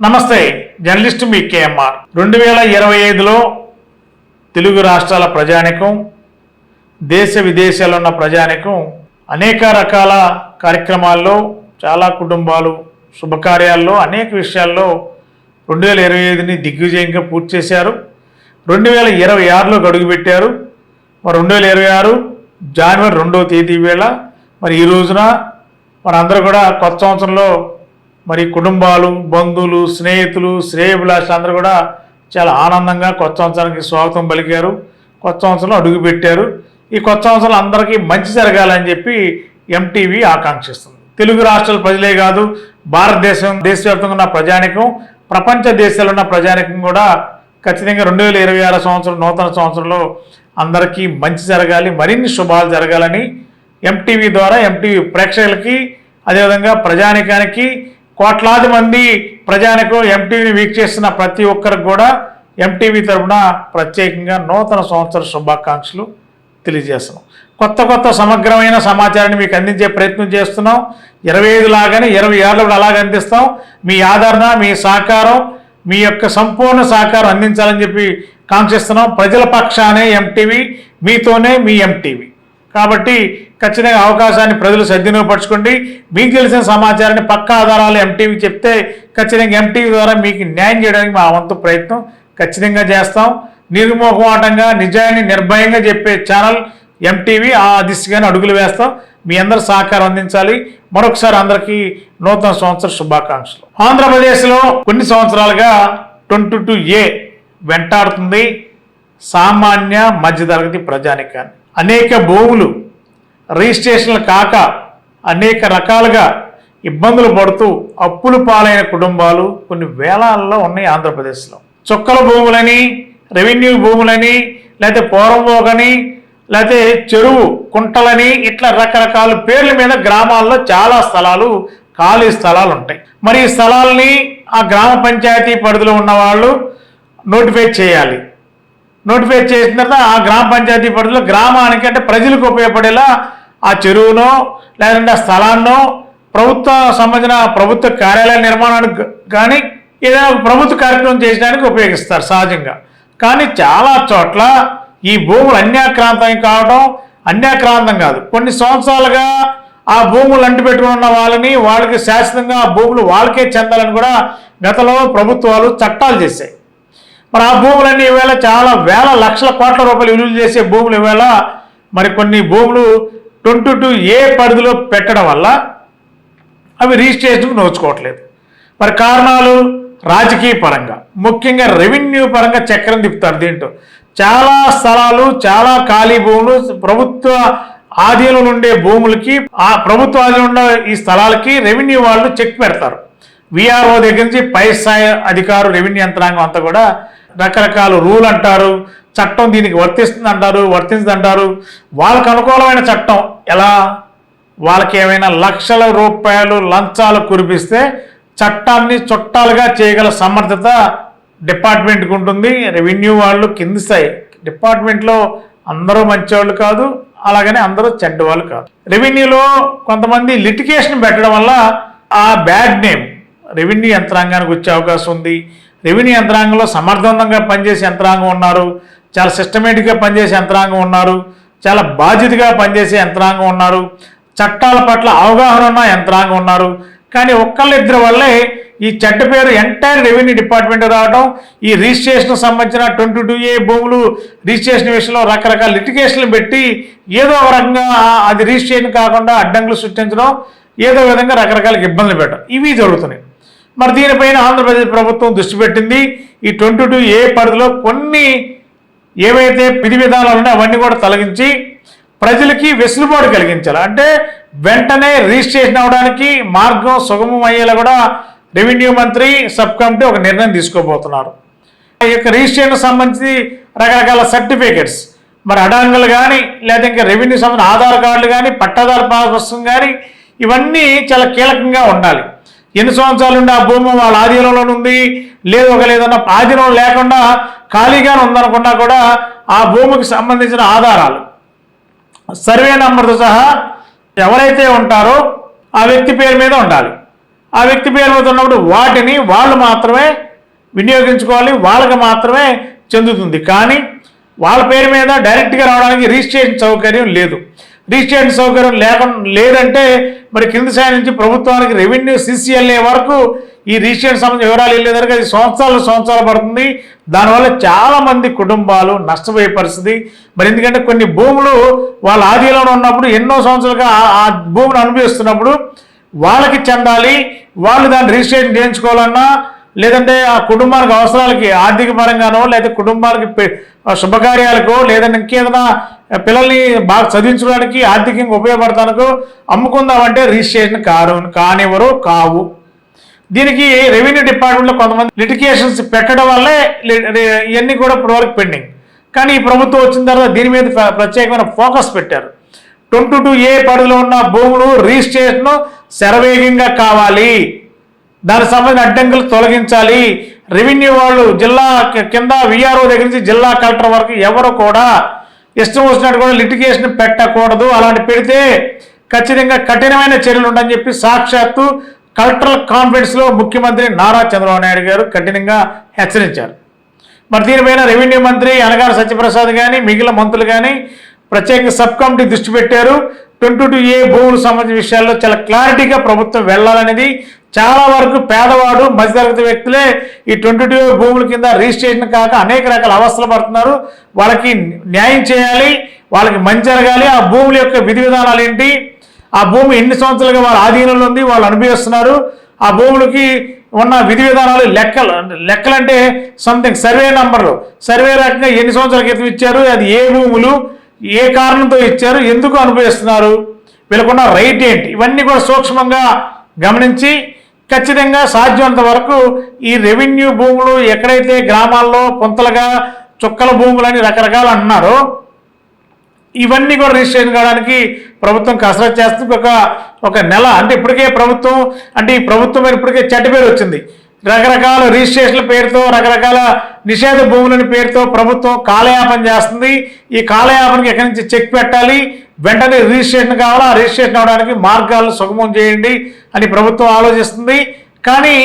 నమస్తే జర్నలిస్ట్ మీ కేఎంఆర్. రెండు వేల ఇరవై ఐదులో తెలుగు రాష్ట్రాల ప్రజానికం దేశ విదేశాల్లో ఉన్న ప్రజానికం అనేక రకాల కార్యక్రమాల్లో చాలా కుటుంబాలు శుభకార్యాల్లో అనేక విషయాల్లో రెండు వేల ఇరవై ఐదుని దిగ్విజయంగా పూర్తి చేశారు. రెండు వేల ఇరవై ఆరులో గడుగుపెట్టారు మరి రెండు వేల ఇరవై ఆరు జనవరి రెండవ తేదీ వేళ మరి ఈ రోజున మనందరూ కూడా కొత్త సంవత్సరంలో మరి కుటుంబాలు బంధువులు స్నేహితులు శ్రేయభిలాషులు అందరూ కూడా చాలా ఆనందంగా కొత్త సంవత్సరానికి స్వాగతం పలికారు. కొత్త సంవత్సరంలో అడుగుపెట్టారు ఈ కొత్త సంవత్సరం అందరికీ మంచి జరగాలని చెప్పి ఎంటీవీ ఆకాంక్షిస్తుంది. తెలుగు రాష్ట్రాల ప్రజలే కాదు భారతదేశం దేశవ్యాప్తంగా ఉన్న ప్రజానికం ప్రపంచ దేశాల్లో ఉన్న ప్రజానికం కూడా ఖచ్చితంగా రెండు వేల ఇరవై ఆరు సంవత్సరం నూతన సంవత్సరంలో అందరికీ మంచి జరగాలి మరిన్ని శుభాలు జరగాలని ఎంటీవీ ద్వారా ఎంటీవీ ప్రేక్షకులకి అదేవిధంగా ప్రజానికానికి కోట్లాది మంది ప్రజానికం ఎంటీవీని వీక్షిస్తున్న ప్రతి ఒక్కరికి కూడా ఎంటీవీ తరఫున ప్రత్యేకంగా నూతన సంవత్సర శుభాకాంక్షలు తెలియజేస్తున్నాం. కొత్త కొత్త సమగ్రమైన సమాచారాన్ని మీకు అందించే ప్రయత్నం చేస్తున్నాం. ఇరవై ఐదు లాగానే ఇరవై ఏళ్ళు కూడా అలాగే అందిస్తాం. మీ ఆదరణ మీ సహకారం మీ యొక్క సంపూర్ణ సహకారం అందించాలని చెప్పి కాంక్షిస్తున్నాం. ప్రజల పక్షానే ఎంటీవీ మీతోనే మీ ఎంటీవీ. కాబట్టి ఖచ్చితంగా అవకాశాన్ని ప్రజలు సద్వినియోగపరచుకోండి. మీకు తెలిసిన సమాచారాన్ని పక్కా ఆధారాలు ఎంటీవీ చెప్తే ఖచ్చితంగా ఎంటీవీ ద్వారా మీకు న్యాయం చేయడానికి మా వంతు ప్రయత్నం ఖచ్చితంగా చేస్తాం. నిర్మోహమాటంగా నిజాన్ని నిర్భయంగా చెప్పే ఛానల్ ఎంటీవీ ఆ దిశగానే అడుగులు వేస్తాం. మీ అందరు సహకారం అందించాలి. మరొకసారి అందరికీ నూతన సంవత్సర శుభాకాంక్షలు. ఆంధ్రప్రదేశ్లో కొన్ని సంవత్సరాలుగా ట్వంటీ టూ ఏ వెంటాడుతుంది. సామాన్య మధ్యతరగతి ప్రజానికాన్ని. అనేక భూములు రిజిస్ట్రేషన్లు కాక అనేక రకాలుగా ఇబ్బందులు పడుతూ అప్పులు పాలైన కుటుంబాలు కొన్ని వేలాల్లో ఉన్నాయి ఆంధ్రప్రదేశ్లో. చుక్కల భూములని రెవెన్యూ భూములని లేకపోతే పోరంబోగని లేకపోతే చెరువు కుంటలని ఇట్లా రకరకాల పేర్ల మీద గ్రామాల్లో చాలా స్థలాలు ఖాళీ స్థలాలు ఉంటాయి. మరి ఈ స్థలాల్ని ఆ గ్రామ పంచాయతీ పరిధిలో ఉన్న వాళ్ళు నోటిఫై చేయాలి. నోటిఫై చేసిన తర్వాత ఆ గ్రామ పంచాయతీ పరిధిలో గ్రామానికి అంటే ప్రజలకు ఉపయోగపడేలా ఆ చెరువునో లేదంటే ఆ స్థలాన్నో ప్రభుత్వ సంబంధించిన ప్రభుత్వ కార్యాలయ నిర్మాణానికి కానీ ఏదైనా ప్రభుత్వ కార్యక్రమం చేయడానికి ఉపయోగిస్తారు సహజంగా. కానీ చాలా చోట్ల ఈ భూములు అన్యాక్రాంతం కావడం అన్యాక్రాంతం కాదు. కొన్ని సంవత్సరాలుగా ఆ భూములు అంటిపెట్టుకుని ఉన్న వాళ్ళని వాళ్ళకి శాశ్వతంగా ఆ భూములు వాళ్ళకే చెందాలని కూడా గతంలో ప్రభుత్వాలు చట్టాలు చేశాయి. మరి ఆ భూములన్నీ ఈవేళ చాలా వేల లక్షల కోట్ల రూపాయలు విలువ చేసే భూములు ఈవేళ మరి కొన్ని భూములు ట్వంటీ టూ ఏ పరిధిలో పెట్టడం వల్ల అవి రిజిస్ట్రేషన్కు నోచుకోవట్లేదు. మరి కారణాలు రాజకీయ పరంగా ముఖ్యంగా రెవెన్యూ పరంగా చక్రం తిప్పుతారు దీంట్లో. చాలా స్థలాలు చాలా ఖాళీ భూములు ప్రభుత్వ ఆధీనంలో ఉండే భూములకి ఆ ప్రభుత్వ ఆధీనంలో ఈ స్థలాలకి రెవెన్యూ వాళ్ళు చెక్ పెడతారు. విఆర్ఓ దగ్గర నుంచి పై స్థాయి అధికారు రెవెన్యూ యంత్రాంగం అంతా కూడా రకరకాల రూల్ అంటారు చట్టం దీనికి వర్తిస్తుంది అంటారు వర్తిస్తుంది అంటారు వాళ్ళకు అనుకూలమైన చట్టం ఎలా? వాళ్ళకి ఏమైనా లక్షల రూపాయలు లంచాలు కురిపిస్తే చట్టాన్ని చుట్టాలుగా చేయగల సమర్థత డిపార్ట్మెంట్కి ఉంటుంది. రెవెన్యూ వాళ్ళు కింది స్థాయి. డిపార్ట్మెంట్లో అందరూ మంచివాళ్ళు కాదు అలాగనే అందరూ చెడ్డవాళ్ళు కాదు. రెవెన్యూలో కొంతమంది లిటికేషన్ పెట్టడం వల్ల ఆ బ్యాడ్ నేమ్ రెవెన్యూ యంత్రాంగానికి వచ్చే అవకాశం ఉంది. రెవెన్యూ యంత్రాంగంలో సమర్థవంతంగా పనిచేసే యంత్రాంగం ఉన్నారు. చాలా సిస్టమేటిక్గా పనిచేసే యంత్రాంగం ఉన్నారు. చాలా బాధ్యతగా పనిచేసే యంత్రాంగం ఉన్నారు. చట్టాల పట్ల అవగాహన ఉన్న యంత్రాంగం ఉన్నారు. కానీ ఒక్కళ్ళిద్దరి వల్లే ఈ చెడ్డ పేరు ఎంటైర్ రెవెన్యూ డిపార్ట్మెంట్ రావడం ఈ రిజిస్ట్రేషన్ సంబంధించిన ట్వంటీ టూ ఏ భూములు రిజిస్ట్రేషన్ విషయంలో రకరకాల లిటికేషన్లు పెట్టి ఏదో ఒక రకంగా అది రిజిస్ట్రేషన్ కాకుండా అడ్డంకులు సృష్టించడం ఏదో విధంగా రకరకాల ఇబ్బందులు పెట్టడం. ఇవి జరుగుతున్నాయి. మరి దీనిపైన ఆంధ్రప్రదేశ్ ప్రభుత్వం దృష్టి పెట్టింది. ఈ ట్వంటీ టూ ఏ పరిధిలో కొన్ని ఏవైతే విధి విధానాలు ఉన్నాయో అవన్నీ కూడా తొలగించి ప్రజలకి వెసులుబాటు కలిగించాలి. అంటే వెంటనే రిజిస్ట్రేషన్ అవడానికి మార్గం సుగమం అయ్యేలా కూడా రెవెన్యూ మంత్రి సబ్ కమిటీ ఒక నిర్ణయం తీసుకోబోతున్నారు. ఈ యొక్క రిజిస్ట్రేషన్ సంబంధించి రకరకాల సర్టిఫికేట్స్ మరి అడాంగులు కానీ లేదా ఇంకా రెవెన్యూ సంబంధించిన ఆధార్ కార్డులు కానీ పట్టాదారు పాస్ పుస్తకం కానీ ఇవన్నీ చాలా కీలకంగా ఉండాలి. ఎన్ని సంవత్సరాల నుండి ఆ భూమి వాళ్ళ ఆధీనంలో ఉంది? లేదు ఒక లేదన్న ఆధీనం లేకుండా ఖాళీగానే ఉందనుకున్నా కూడా ఆ భూమికి సంబంధించిన ఆధారాలు. సర్వే నంబర్తో సహా ఎవరైతే ఉంటారో ఆ వ్యక్తి పేరు మీద ఉండాలి. ఆ వ్యక్తి పేరు మీద ఉన్నప్పుడు వాటిని వాళ్ళు మాత్రమే వినియోగించుకోవాలి వాళ్ళకి మాత్రమే చెందుతుంది. కానీ వాళ్ళ పేరు మీద డైరెక్ట్గా రావడానికి రిజిస్ట్రేషన్ సౌకర్యం లేదు. రిజిస్ట్రేషన్ సౌకర్యం లేకుండా లేదంటే మరి కింద స్థాయి నుంచి ప్రభుత్వానికి రెవెన్యూ సిసిఎల్ఏ వరకు ఈ రిజిస్ట్రేషన్ సంబంధించిన వివరాలు వెళ్ళేదానికి అది సంవత్సరాలు సంవత్సరాలు పడుతుంది. దానివల్ల చాలామంది కుటుంబాలు నష్టపోయే పరిస్థితి. మరి ఎందుకంటే కొన్ని భూములు వాళ్ళ ఆధీనంలో ఉన్నప్పుడు ఎన్నో సంవత్సరాలుగా ఆ- భూమిని అనుభవిస్తున్నప్పుడు వాళ్ళకి చెందాలి వాళ్ళు దాన్ని రిజిస్ట్రేషన్ చేయించుకోవాలన్నా లేదంటే ఆ కుటుంబానికి అవసరాలకి ఆర్థిక పరంగానో లేదా కుటుంబానికి శుభకార్యాలకో లేదంటే ఇంకేదైనా పిల్లల్ని బాగా చదివించడానికి ఆర్థికంగా ఉపయోగపడతానికో అమ్ముకుందామంటే రిజిస్ట్రేషన్ కారు కానివ్వరు కావు. దీనికి రెవెన్యూ డిపార్ట్మెంట్లో కొంతమంది లిటికేషన్స్ పెట్టడం వల్లే ఇవన్నీ కూడా ఇప్పటివరకు పెండింగ్. కానీ ఈ ప్రభుత్వం వచ్చిన తర్వాత దీని మీద ప్రత్యేకమైన ఫోకస్ పెట్టారు. ట్వంటీ టూ ఏ పరిధిలో ఉన్న భూములు రిజిస్ట్రేషన్ శరవేగంగా కావాలి. దానికి సంబంధించిన అడ్డంకులు తొలగించాలి. రెవెన్యూ వాళ్ళు జిల్లా కింద విఆర్ఓ దగ్గర నుంచి జిల్లా కలెక్టర్ వరకు ఎవరు కూడా ఇష్టం వచ్చినట్టు కూడా లిటిగేషన్ పెట్టకూడదు. అలాంటి పెడితే ఖచ్చితంగా కఠినమైన చర్యలు ఉండని చెప్పి సాక్షాత్తు కల్చరల్ కాన్ఫరెన్స్లో ముఖ్యమంత్రి నారా చంద్రబాబు నాయుడు గారు కఠినంగా హెచ్చరించారు. మరి దీనిపైన రెవెన్యూ మంత్రి అనగారి సత్యప్రసాద్ కానీ మిగిలిన మంత్రులు కానీ ప్రత్యేక సబ్ కమిటీ దృష్టి పెట్టారు. ట్వంటీ టూ ఏ భూములు సంబంధించిన విషయాల్లో చాలా క్లారిటీగా ప్రభుత్వం వెళ్ళాలనేది చాలా వరకు పేదవాడు మధ్యతరగతి వ్యక్తులే ఈ ట్వంటీ టూ భూముల కింద రిజిస్ట్రేషన్ కాక అనేక రకాల అవస్థలు పడుతున్నారు. వాళ్ళకి న్యాయం చేయాలి వాళ్ళకి మంచి జరగాలి. ఆ భూముల యొక్క విధి విధానాలు ఏంటి? ఆ భూమి ఎన్ని సంవత్సరాలుగా వాళ్ళ ఆధీనంలో ఉంది వాళ్ళు అనుభవిస్తున్నారు. ఆ భూములకి ఉన్న విధి విధానాలు లెక్కలు లెక్కలంటే సంథింగ్ సర్వే నంబర్లు సర్వే రకంగా ఎన్ని సంవత్సరాల క్రితం ఇచ్చారు? అది ఏ భూములు ఏ కారణంతో ఇచ్చారు? ఎందుకు అనుభవిస్తున్నారు? వీళ్ళకున్న రైట్ ఏంటి? ఇవన్నీ కూడా సూక్ష్మంగా గమనించి ఖచ్చితంగా సాధ్యమంత వరకు ఈ రెవెన్యూ భూములు ఎక్కడైతే గ్రామాల్లో పొంతలుగా చుక్కల భూములని రకరకాలు అంటున్నారో ఇవన్నీ కూడా రిజిస్ట్రేషన్ కావడానికి ప్రభుత్వం కసరత్ చేస్తుంది. ఒక ఒక నెల అంటే ఇప్పటికే ప్రభుత్వం అంటే ఈ ప్రభుత్వం మీద ఇప్పటికే చెడ్డ పేరు వచ్చింది. రకరకాల రిజిస్ట్రేషన్ల పేరుతో రకరకాల నిషేధ భూములని పేరుతో ప్రభుత్వం కాలయాపన చేస్తుంది. ఈ కాలయాపనకి ఎక్కడి నుంచి చెక్ పెట్టాలి? వెంటనే రిజిస్ట్రేషన్ కావాలా? రిజిస్ట్రేషన్ అవడానికి మార్గాలను సుగమం చేయండి అని ప్రభుత్వం ఆలోచిస్తుంది. కానీ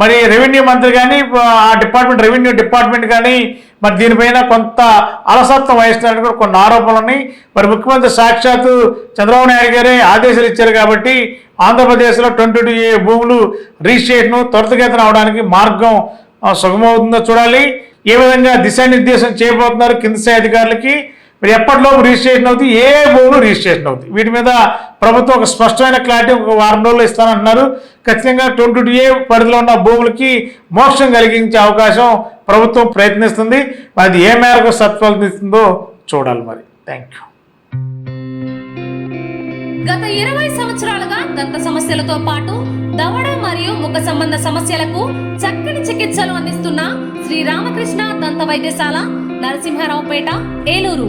మరి రెవెన్యూ మంత్రి కానీ ఆ డిపార్ట్మెంట్ రెవెన్యూ డిపార్ట్మెంట్ కానీ మరి దీనిపైన కొంత అలసత్వం వహిస్తున్నట్టు కూడా కొన్ని ఆరోపణలు ఉన్నాయి. మరి ముఖ్యమంత్రి సాక్షాత్తు చంద్రబాబు నాయుడు గారే ఆదేశాలు ఇచ్చారు కాబట్టి ఆంధ్రప్రదేశ్లో ట్వంటీ టూ ఏ భూములు రిజిస్ట్రేషన్ త్వరితగతిన అవడానికి మార్గం సుగమవుతుందో చూడాలి. ఏ విధంగా దిశానిర్దేశం చేయబోతున్నారు కింద స్థాయి అధికారులకి? మరి ఎప్పటిలోపు రిజిస్ట్రేషన్ అవుతుంది ఏ భూములు రిజిస్ట్రేషన్ అవుతుంది వీటి మీద ప్రభుత్వం ఒక స్పష్టమైన క్లారిటీ ఒక వారం రోజులు ఇస్తానంటున్నారు. ఖచ్చితంగా ట్వంటీ టూ ఏ పరిధిలో ఉన్న భూములకి మోక్షం కలిగించే అవకాశం ప్రభుత్వం ప్రయత్నిస్తుంది. అది ఏ మేరకు సత్ఫలిస్తుందో చూడాలి మరి. థ్యాంక్ యూ గత ఇరవై సంవత్సరాలుగా దంత సమస్యలతో పాటు దవడ మరియు ముఖ సంబంధ సమస్యలకు చక్కని చికిత్సలు అందిస్తున్న శ్రీ రామకృష్ణ దంత వైద్యశాల నరసింహారావుపేట ఏలూరు.